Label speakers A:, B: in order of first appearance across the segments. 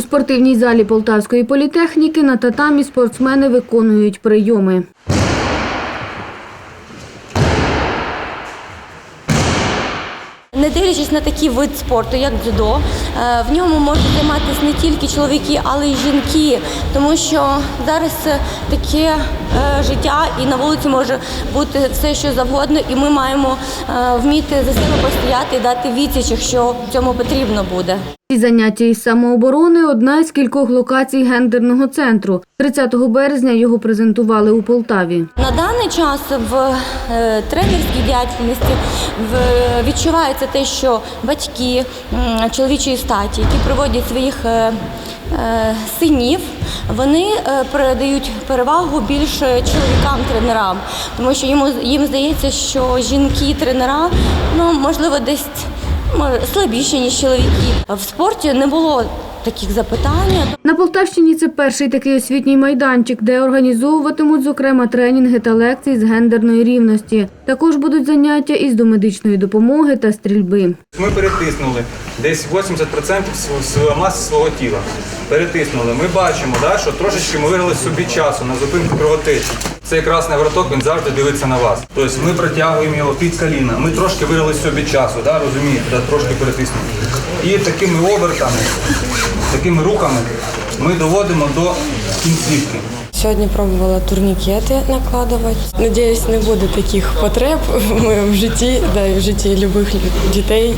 A: У спортивній залі Полтавської політехніки на татамі спортсмени виконують прийоми.
B: Не дивлячись на такий вид спорту, як дзюдо, е, в ньому можуть займатися не тільки чоловіки, але й жінки, тому що зараз таке е, життя і на вулиці може бути все, що завгодно, і ми маємо е, вміти за себе постояти і дати відсіч, якщо цьому потрібно буде.
A: Ці заняття із самооборони одна із кількох локацій гендерного центру. 30 березня його презентували у Полтаві.
B: На даний час в е, тренерській діяльності відчувається те, що батьки чоловічої статі, які приводять своїх е, е, синів, вони передають перевагу більше чоловікам-тренерам, тому що їм здається, що жінки-тренера ну можливо десь може, слабіші ніж чоловіки. В спорті не було таких запитань.
A: На Полтавщині це перший такий освітній майданчик, де організовуватимуть, зокрема, тренінги та лекції з гендерної рівності. Також будуть заняття із домедичної допомоги та стрільби.
C: Ми перетиснули десь 80% св- св- маси свого тіла. Перетиснули. Ми бачимо, да, що трошечки ми виграли собі часу на зупинку кровотечі. Цей красний вороток він завжди дивиться на вас. Тобто ми протягуємо його під коліна. Ми трошки виграли собі часу, да, розумієте, да, трошки перетиснули. І такими обертами, такими рухами ми доводимо до кінцівки.
D: Сьогодні пробувала турнікети накладувати. Надіюсь, не буде таких потреб в житті, да, і в житті любих лю- дітей.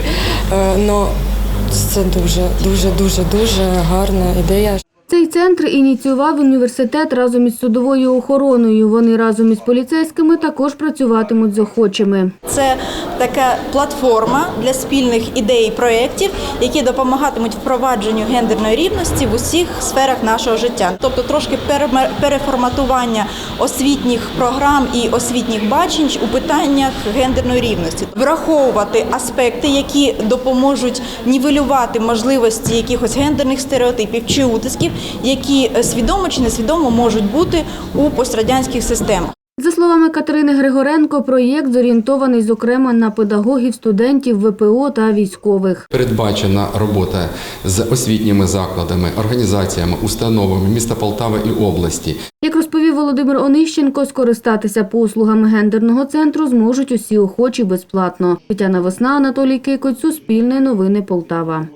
D: Е, Но це дуже, дуже, дуже, дуже гарна ідея.
A: Цей центр ініціював університет разом із судовою охороною. Вони разом із поліцейськими також працюватимуть з охочими.
E: Це така платформа для спільних ідей і проєктів, які допомагатимуть впровадженню гендерної рівності в усіх сферах нашого життя. Тобто трошки переформатування освітніх програм і освітніх бачень у питаннях гендерної рівності, враховувати аспекти, які допоможуть нівелювати можливості якихось гендерних стереотипів чи утисків, які е, свідомо чи несвідомо можуть бути у пострадянських системах.
A: За словами Катерини Григоренко, проєкт зорієнтований, зокрема, на педагогів, студентів, ВПО та військових.
F: Передбачена робота з освітніми закладами, організаціями, установами міста Полтава і області.
A: Як розповів Володимир Онищенко, скористатися послугами гендерного центру зможуть усі охочі безплатно. Тетяна Весна, Анатолій Кикоць, Суспільне новини Полтава.